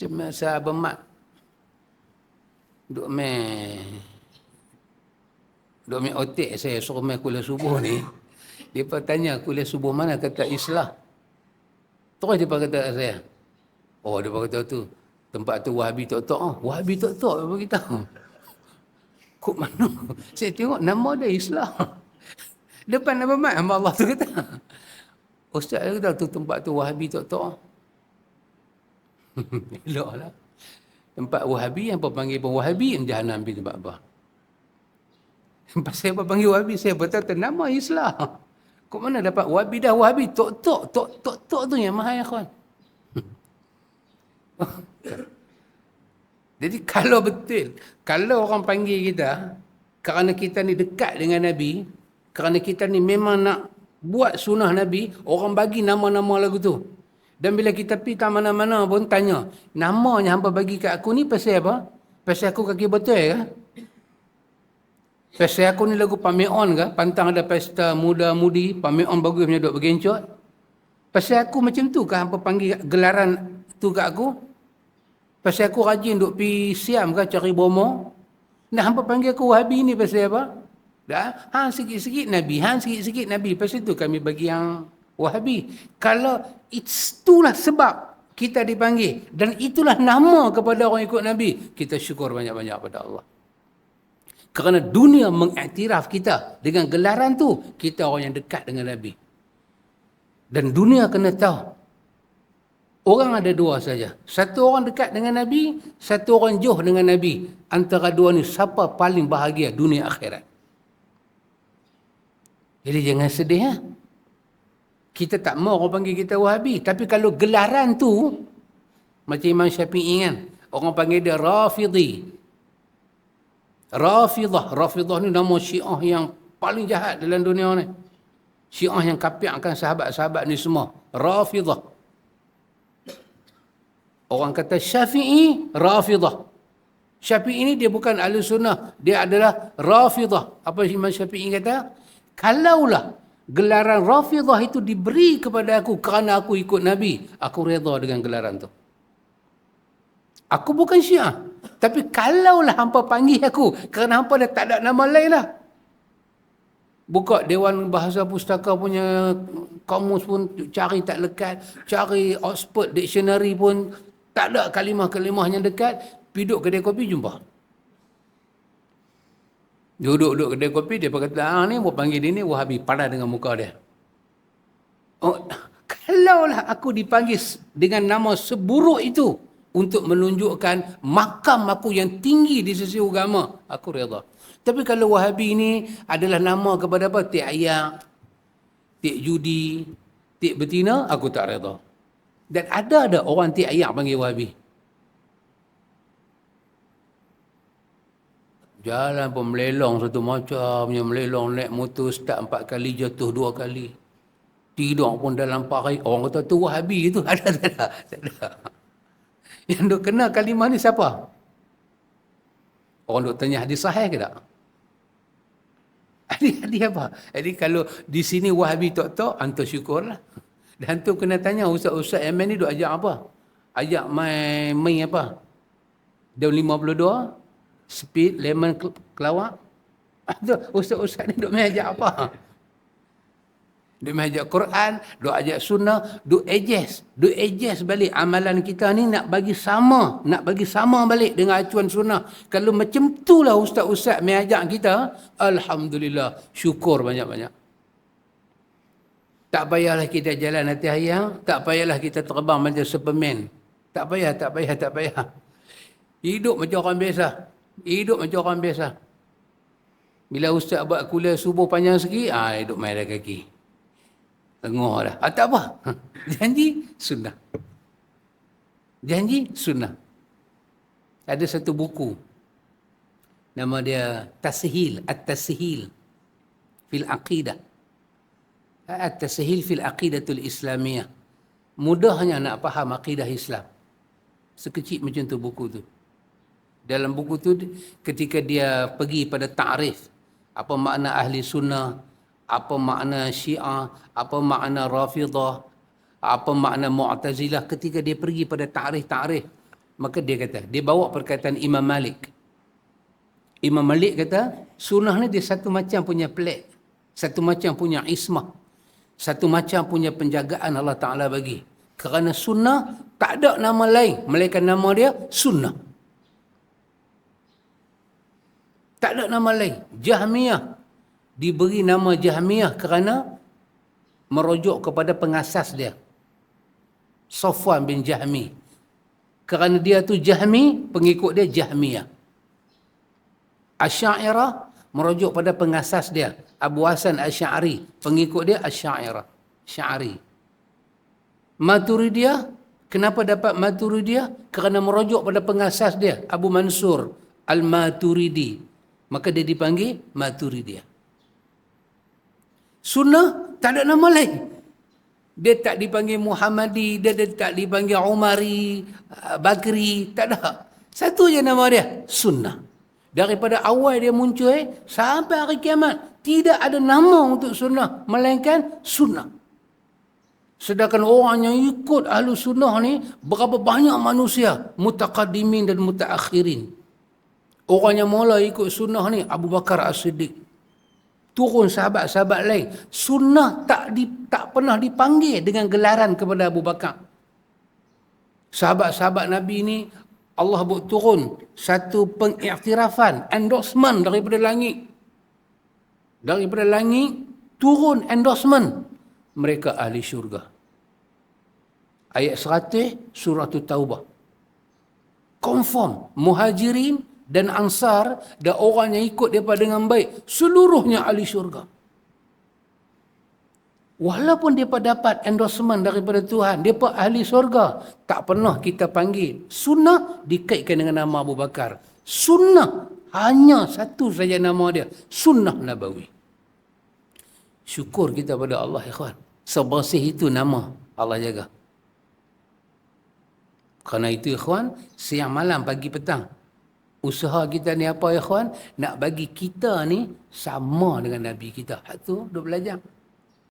Cuma saya bermat. Duk main. Duk main otek saya suruh main kuliah subuh ni. Dia tanya kuliah subuh mana kata Islah. Terus dia kata saya. Oh dia kata tu. Tempat tu Wahabi tok tok. Oh, Wahabi tok tok dia beritahu. Kok mana? Saya tengok nama dia Islah. Depan nama hamba Allah tu kata. Ustaz dia kata tu tempat tu Wahabi tok tok. Eloklah. Tempat Wahabi apa panggil pun Wahabi pergi tempat apa. Pasal apa panggil Wahabi saya betul nama Islam. Kok mana dapat Wahabi dah Wahabi tok tok tok tok tu yang mahal ya kawan. Jadi kalau betul, kalau orang panggil kita, kerana kita ni dekat dengan Nabi, kerana kita ni memang nak buat sunnah Nabi, orang bagi nama-nama lagu tu. Dan bila kita pergi ke mana-mana pun tanya, namanya hampa bagi kat aku ni pasal apa? Pasal aku kaki betul ke? Pasal aku ni lagu Pameon ke? Pantang ada pesta muda-mudi, Pameon bagus punya duk bergencot. Pasal aku macam tu ke hampa panggil gelaran tu kat aku? Pasal aku rajin duk pi siam ke cari bomo? Nah hampa panggil aku Wahabi ni pasal apa? Dah, ha sikit-sikit Nabi, ha sikit-sikit Nabi. Pasal tu kami bagi yang Wahabi. Kalau itulah sebab kita dipanggil dan itulah nama kepada orang ikut Nabi, kita syukur banyak-banyak pada Allah. Kerana dunia mengiktiraf kita dengan gelaran tu, kita orang yang dekat dengan Nabi. Dan dunia kena tahu, Orang ada dua saja. Satu orang dekat dengan Nabi, satu orang jauh dengan Nabi. Antara dua ni siapa paling bahagia dunia akhirat? Jadi jangan sedih ya. Kita tak mau orang panggil kita Wahabi, tapi kalau gelaran tu macam Imam Syafi'i kan, orang panggil dia Rafidhi. Rafidah, Rafidah ni nama Syiah yang paling jahat dalam dunia ni. Syiah yang kapiakkan sahabat-sahabat ni semua. Rafidah. Orang kata Syafi'i Rafidah. Syafi'i ini dia bukan ahli sunnah. Dia adalah Rafidah. Apa Imam Syafi'i kata? Kalaulah gelaran Rafidah itu diberi kepada aku kerana aku ikut Nabi, aku redha dengan gelaran tu. Aku bukan syiah. Tapi kalaulah hampa panggil aku kerana hampa dah tak ada nama lain lah. Buka Dewan Bahasa Pustaka punya kamus pun cari tak lekat. Cari Oxford Dictionary pun tak ada kalimah-kalimah yang dekat, piduk kedai kopi jumpa. Duduk-duduk kedai kopi, dia kata, ah ni buat panggil dia ni wahabi, padah dengan muka dia. Oh, kalaulah aku dipanggil dengan nama seburuk itu untuk menunjukkan makam aku yang tinggi di sisi agama, aku reda. Tapi kalau wahabi ini adalah nama kepada apa? Tik ayak, tik judi, tik betina, aku tak reda. Dan ada ada orang tiap ayak panggil wahabi. Jalan pun melelong satu macam. Yang melelong naik motor start empat kali jatuh dua kali. Tidur pun dalam hari. Orang kata tu wahabi itu. Ada tak ada? Tak ada. Yang duk kenal kalimah ni siapa? Orang duk tanya hadis sahih ke tak? Hadis-hadis apa? Jadi kalau di sini wahabi tok-tok, antar syukurlah. Dan tu kena tanya ustaz-ustaz main ni duk ajak apa? Ajak main main apa? Daun 52, speed, lemon, kelawak. Tu ustaz-ustaz ni duk main ajak apa? Main ajak Quran, duk ajak sunnah, duk adjust. Duk adjust balik amalan kita ni nak bagi sama. Nak bagi sama balik dengan acuan sunnah. Kalau macam tu lah ustaz-ustaz main ajak kita, Alhamdulillah, syukur banyak-banyak. Tak payahlah kita jalan hati ayam. Tak payahlah kita terbang macam Superman. Tak payah, tak payah, tak payah. Hidup macam orang biasa. Hidup macam orang biasa. Bila ustaz buat kuliah subuh panjang sikit, ah hidup main kaki. Tengok dah. Ah, tak apa. Janji sunnah. Janji sunnah. Ada satu buku. Nama dia Tasihil. At-Tasihil. Fil Aqidah. At-Tasihil fil Aqidatul Islamiyah. Mudahnya nak faham akidah Islam. Sekecil macam tu buku tu. Dalam buku tu ketika dia pergi pada ta'rif apa makna ahli sunnah, apa makna syiah, apa makna rafidah, apa makna mu'tazilah ketika dia pergi pada ta'rif-ta'rif Maka dia kata, dia bawa perkataan Imam Malik. Imam Malik kata, sunnah ni dia satu macam punya pelik. Satu macam punya ismah. Satu macam punya penjagaan Allah Ta'ala bagi. Kerana sunnah tak ada nama lain. Melainkan nama dia sunnah. Tak ada nama lain. Jahmiyah. Diberi nama Jahmiyah kerana merujuk kepada pengasas dia. Sofwan bin Jahmi. Kerana dia tu Jahmi, pengikut dia Jahmiyah. Asy'ariyah merujuk pada pengasas dia Abu Hasan Asy'ari pengikut dia Asy'ariyah Sy'ari Maturidiyah kenapa dapat Maturidiyah kerana merujuk pada pengasas dia Abu Mansur Al-Maturidi maka dia dipanggil Maturidiyah Sunnah tak ada nama lain dia tak dipanggil Muhammadi, dia, dia tak dipanggil Umari, Bakri, tak ada. Satu je nama dia, Sunnah. Daripada awal dia muncul eh, sampai hari kiamat. Tidak ada nama untuk sunnah. Melainkan sunnah. Sedangkan orang yang ikut ahlu sunnah ni, berapa banyak manusia. Mutakadimin dan mutakhirin. Orang yang mula ikut sunnah ni, Abu Bakar As-Siddiq. Turun sahabat-sahabat lain. Sunnah tak di, tak pernah dipanggil dengan gelaran kepada Abu Bakar. Sahabat-sahabat Nabi ni Allah buat turun satu pengiktirafan, endorsement daripada langit. Daripada langit, turun endorsement. Mereka ahli syurga. Ayat 100, surah Taubah. Confirm, muhajirin dan ansar dan orang yang ikut daripada dengan baik, seluruhnya ahli syurga. Walaupun dia dapat endorsement daripada Tuhan, pun ahli surga. Tak pernah kita panggil. Sunnah dikaitkan dengan nama Abu Bakar. Sunnah hanya satu saja nama dia. Sunnah Nabawi. Syukur kita pada Allah, ikhwan. Sebersih itu nama Allah jaga. Kerana itu, ikhwan, siang malam, pagi petang. Usaha kita ni apa, ikhwan? Nak bagi kita ni sama dengan Nabi kita. Itu, duk belajar.